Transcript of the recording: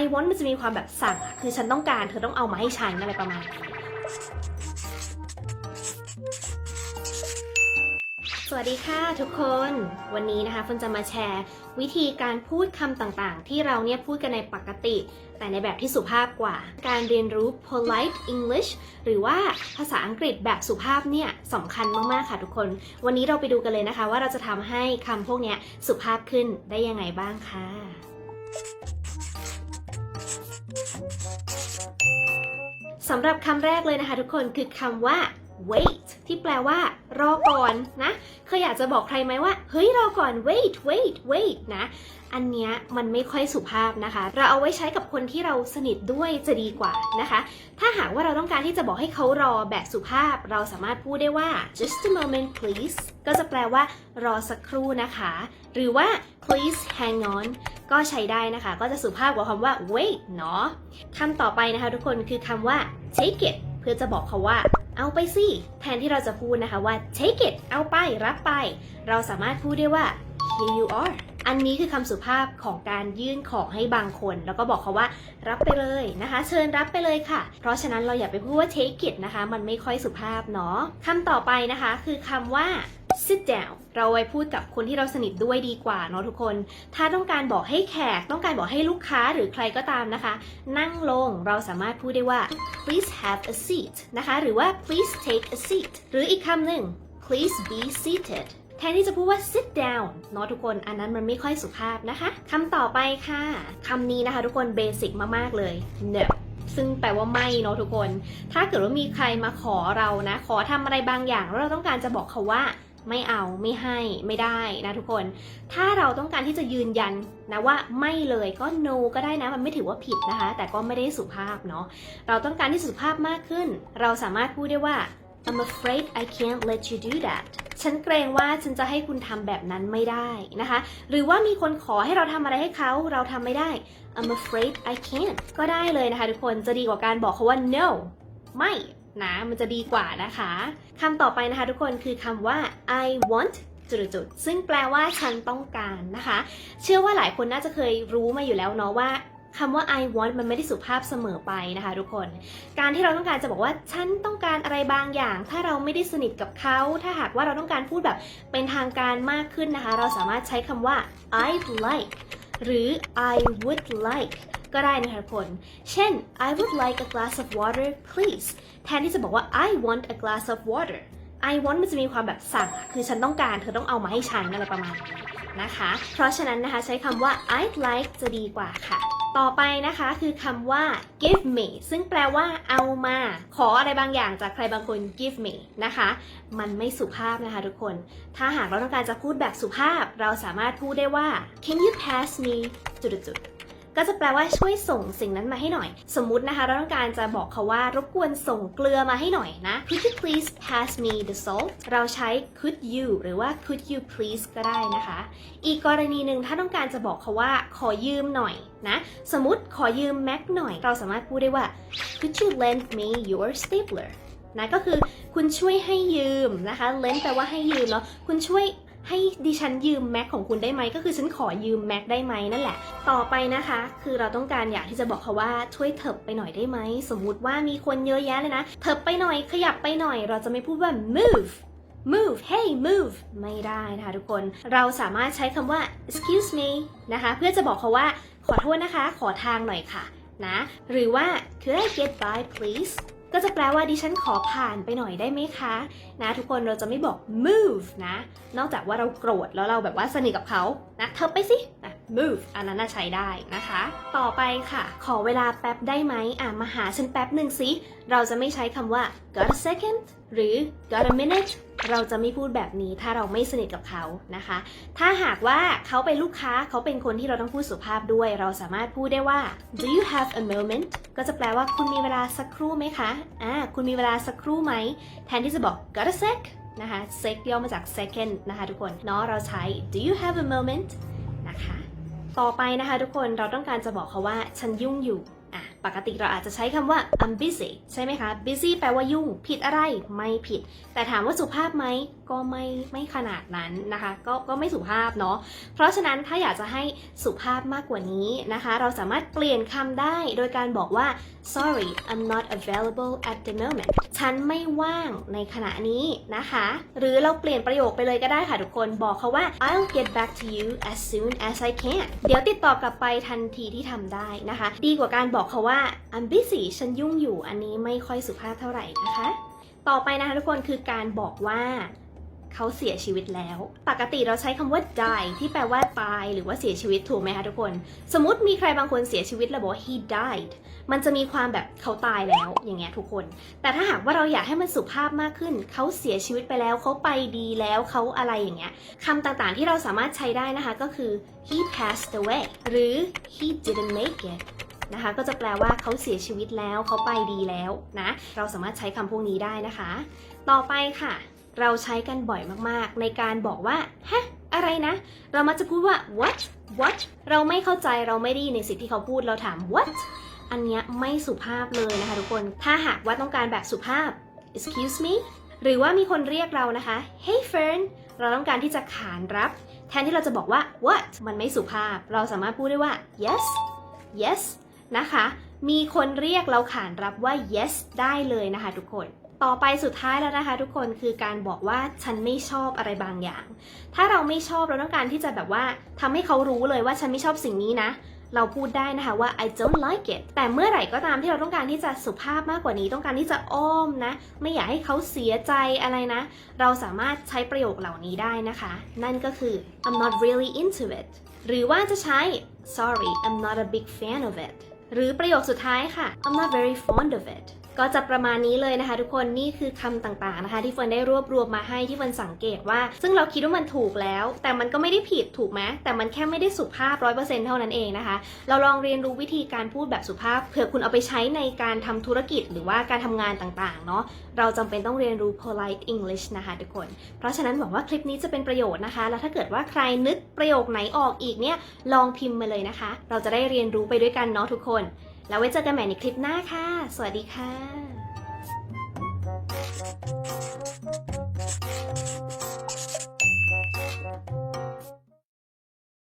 I want มันจะมีความแบบสั่งอะคือฉันต้องการ เธอต้องเอามาให้ฉันอะไรประมาณนี้สวัสดีค่ะทุกคน วันนี้นะคะเฟิร์นจะมาแชร์ วิธีการพูดคำต่างๆ ที่เราเนี่ยพูดกันในปกติ แต่ในแบบที่สุภาพกว่า การเรียนรู้ polite English หรือว่าภาษาอังกฤษแบบสุภาพเนี่ยสำคัญมากๆค่ะทุกคน วันนี้เราไปดูกันเลยนะคะ ว่าเราจะทำให้คำพวกเนี้ยสุภาพขึ้นได้ยังไงบ้างค่ะ สำหรับคำแรกเลยนะคะทุกคนคือคำว่า wait ที่แปลว่า รอก่อนนะ เคยอยากจะบอกใครไหมว่า เฮ้ย รอก่อน wait wait wait นะ อันเนี้ยมันไม่ค่อยสุภาพนะคะ เราเอาไว้ใช้กับคนที่เราสนิทด้วยจะดีกว่านะคะ ถ้าหากว่าเราต้องการที่จะบอกให้เขารอแบบสุภาพ เราสามารถพูดได้ว่า just a moment please ก็จะแปลว่ารอสักครู่นะคะ หรือว่า please hang on ก็ใช้ได้นะคะ ก็จะสุภาพกว่าคำว่า wait เนาะคำต่อไปนะคะทุกคนคือคำว่า take it เพื่อจะบอกเขาว่า เอาไปสิ แทนที่เราจะพูดนะคะว่า take it เอาไป รับไป เราสามารถพูดได้ว่า here you are อันนี้คือคำสุภาพของการยื่นของให้บางคน แล้วก็บอกเขาว่า รับไปเลยนะคะ เชิญรับไปเลยค่ะ เพราะฉะนั้นเราอย่าไปพูดว่า take it นะคะ มันไม่ค่อยสุภาพเนาะคำต่อไปนะคะ คือคำว่า sit down เราไว้พูดกับคนที่เราสนิทด้วยดีกว่าเนาะทุกคน ถ้าต้องการบอกให้แขก ต้องการบอกให้ลูกค้าหรือใครก็ตามนะคะ นั่งลงเราสามารถพูดได้ว่า please have a seat นะคะ หรือว่า please take a seat หรืออีกคำหนึ่ง please be seated แทนที่จะพูดว่า sit down เนาะทุกคน อันนั้นมันไม่ค่อยสุภาพนะคะคำต่อไปค่ะคำนี้นะคะทุกคนเบสิกมาก ๆ เลย no ซึ่งแปลว่าไม่เนาะทุกคน ถ้าเกิดว่ามีใครมาขอเรานะ ขอทำอะไรบางอย่างแล้วเราต้องการจะบอกเขาว่า ไม่เอาไม่ให้ไม่ได้นะทุกคน ถ้าเราต้องการที่จะยืนยันนะว่าไม่เลยก็ no ก็ได้นะ มันไม่ถือว่าผิดนะคะ แต่ก็ไม่ได้สุภาพเนาะเราต้องการที่สุภาพมากขึ้น เราสามารถพูดได้ว่า I'm afraid I can't let you do that ฉันเกรงว่าฉันจะให้คุณทำแบบนั้นไม่ได้นะคะ หรือว่ามีคนขอให้เราทำอะไรให้เขาเราทำไม่ได้ I'm afraid I can't ก็ได้เลยนะคะทุกคนจะดีกว่าการบอกเขาว่า no ไม่ นะมันจะดีกว่านะคะคำต่อไปนะคะทุกคนคือคำว่า I want จุดๆซึ่งแปลว่าฉันต้องการนะคะ เชื่อว่าหลายคนน่าจะเคยรู้มาอยู่แล้วเนาะว่าคำว่า I want มันไม่ได้สุภาพเสมอไปนะคะทุกคน การที่เราต้องการจะบอกว่าฉันต้องการอะไรบางอย่าง ถ้าเราไม่ได้สนิทกับเขา ถ้าหากว่าเราต้องการพูดแบบเป็นทางการมากขึ้นนะคะ เราสามารถใช้คำว่า I'd like หรือ I would like ก็ได้นะคะทุกคน เช่น I would like a glass of water please แทนที่จะบอกว่า I want a glass of water I want มันจะมีความแบบสั่ง คือฉันต้องการ เธอต้องเอามาให้ฉันอะไรประมาณนี้นะคะ เพราะฉะนั้นนะคะใช้คำว่า I'd like จะดีกว่าค่ะ ต่อไปนะคะคือคำว่า give me ซึ่งแปลว่าเอามา ขออะไรบางอย่างจากใครบางคน give me นะคะ มันไม่สุภาพนะคะทุกคน ถ้าหากเราต้องการจะพูดแบบสุภาพ เราสามารถพูดได้ว่า can you pass me จุดๆ ก็จะแปลว่าช่วยส่งสิ่งนั้นมาให้หน่อย สมมุตินะคะ เราต้องการจะบอกเขาว่ารบกวนส่งเกลือมาให้หน่อยนะ could you please pass me the salt เราใช้ could you หรือว่า could you please ก็ได้นะคะ อีกกรณีหนึ่งถ้าต้องการจะบอกเขาว่าขอยืมหน่อยนะสมมติขอยืมแม็กหน่อย เราสามารถพูดได้ว่า could you lend me your stapler นะก็คือคุณช่วยให้ยืมนะคะ lend แปลว่าให้ยืมเนาะคุณช่วย ให้ดิฉันยืมแม็กของคุณได้ไหมก็คือฉันขอยืมแม็กได้ไหมนั่นแหละ ต่อไปนะคะ คือเราต้องการอยากที่จะบอกเขาว่าช่วยเถิบไปหน่อยได้ไหมสมมุติว่ามีคนเยอะแยะเลยนะเถิบไปหน่อยขยับไปหน่อย เราจะไม่พูดว่า move move hey move ไม่ได้นะคะทุกคน เราสามารถใช้คำว่า excuse me นะคะ เพื่อจะบอกเขาว่า ขอโทษนะคะ ขอทางหน่อยค่ะ นะ หรือว่า could I get by please ก็จะแปลว่าดิฉันขอผ่านไปหน่อยได้ไหมคะนะทุกคนเราจะไม่บอก move นะ นอกจากว่าเราโกรธแล้วเราแบบว่าสนิทกับเขานะเธอไปสินะ move อันนั้นใช้ได้นะคะ ต่อไปค่ะ ขอเวลาแป๊บได้ไหมอะมาหาฉันแป๊บหนึ่งสิ เราจะไม่ใช้คำว่า got a second หรือ got a minute เราจะไม่พูดแบบนี้ถ้าเราไม่สนิทกับเขานะคะ ถ้าหากว่าเขาเป็นลูกค้าเขาเป็นคนที่เราต้องพูดสุภาพด้วย เราสามารถพูดได้ว่า do you have a moment ก็จะแปลว่าคุณมีเวลาสักครู่ไหมคะ อ่า คุณมีเวลาสักครู่ไหม แทนที่จะบอก got a sec นะคะ sec ย่อมาจาก second นะคะทุกคน เนาะ เราใช้ do you have a moment ต่อไปนะคะ ทุกคนเราต้องการจะบอกเขาว่าฉันยุ่งอยู่ ปกติเราอาจจะใช้คำว่า I'm busy ใช่ไหมคะ busy แปลว่ายุ่ง ผิดอะไร ไม่ผิด แต่ถามว่าสุภาพไหม ก็ไม่ไม่ขนาดนั้นนะคะ ก็ก็ไม่สุภาพเนาะ เพราะฉะนั้นถ้าอยากจะให้สุภาพมากกว่านี้นะคะ เราสามารถเปลี่ยนคำได้โดยการบอกว่า sorry I'm not available at the moment ฉันไม่ว่างในขณะนี้นะคะ หรือเราเปลี่ยนประโยคไปเลยก็ได้ค่ะทุกคน บอกเขาว่า I'll get back to you as soon as I can เดี๋ยวติดต่อกลับไปทันทีที่ทำได้นะคะ ดีกว่าการบอกเขาว่า I'm busy ฉันยุ่งอยู่ อันนี้ไม่ค่อยสุภาพเท่าไหร่นะคะ ต่อไปนะคะทุกคนคือการบอกว่าเขาเสียชีวิตแล้ว ปกติเราใช้คำว่า die ที่แปลว่าตาย หรือว่าเสียชีวิตถูกไหมคะทุกคน สมมติมีใครบางคนเสียชีวิตแล้วบอกว่า he died มันจะมีความแบบเขาตายแล้วอย่างเงี้ยทุกคน แต่ถ้าหากว่าเราอยากให้มันสุภาพมากขึ้น เขาเสียชีวิตไปแล้วเขาไปดีแล้วเขาอะไรอย่างเงี้ยคำต่างๆที่เราสามารถใช้ได้นะคะก็คือ he passed away หรือ he didn't make it นะคะ ก็จะแปลว่าเขาเสียชีวิตแล้วเขาไปดีแล้วนะ เราสามารถใช้คำพวกนี้ได้นะคะ ต่อไปค่ะ เราใช้กันบ่อยมากๆ ในการบอกว่าฮะอะไรนะ เรามักจะพูดว่า what what เราไม่เข้าใจเราไม่ได้ยินในสิ่งที่เขาพูดเราถาม what อันเนี้ยไม่สุภาพเลยนะคะทุกคน ถ้าหากว่าต้องการแบบสุภาพ excuse me หรือว่ามีคนเรียกเรานะคะ hey Fern เราต้องการที่จะขานรับ แทนที่เราจะบอกว่า what มันไม่สุภาพ เราสามารถพูดได้ว่า yes yes นะคะ มีคนเรียกเราขานรับว่า yes ได้เลยนะคะทุกคน ต่อไปสุดท้ายแล้วนะคะทุกคนคือการบอกว่าฉันไม่ชอบอะไรบางอย่าง ถ้าเราไม่ชอบเราต้องการที่จะแบบว่าทำให้เขารู้เลยว่าฉันไม่ชอบสิ่งนี้นะ เราพูดได้นะคะว่า I don't like it แต่เมื่อไหร่ก็ตามที่เราต้องการที่จะสุภาพมากกว่านี้ ต้องการที่จะอ้อมนะ ไม่อยากให้เขาเสียใจอะไรนะ เราสามารถใช้ประโยคเหล่านี้ได้นะคะ นั่นก็คือ I'm not really into it หรือว่าจะใช้ sorry I'm not a big fan of it หรือประโยคสุดท้ายค่ะ I'm not very fond of it ก็จะประมาณนี้เลยนะคะทุกคนนี่คือคำต่างๆนะคะ ที่เฟิร์นได้รวบรวมมาให้ที่เฟิร์นสังเกตว่า ซึ่งเราคิดว่ามันถูกแล้ว แต่มันก็ไม่ได้ผิดถูกไหมแต่มันแค่ไม่ได้สุภาพร้อยเปอร์เซ็นต์เท่านั้นเองนะคะ เราลองเรียนรู้วิธีการพูดแบบสุภาพ เผื่อคุณเอาไปใช้ในการทำธุรกิจหรือว่าการทำงานต่างๆเนาะเราจำเป็นต้องเรียนรู้ polite English นะคะทุกคน เพราะฉะนั้นหวังว่าคลิปนี้จะเป็นประโยชน์นะคะ แล้วถ้าเกิดว่าใครนึกประโยคไหนออกอีกเนี่ยลองพิมพ์มาเลยนะคะ เราจะได้เรียนรู้ไปด้วยกันเนาะทุกคน แล้วไว้เจอกันใหม่ในคลิปหน้าค่ะ สวัสดีค่ะ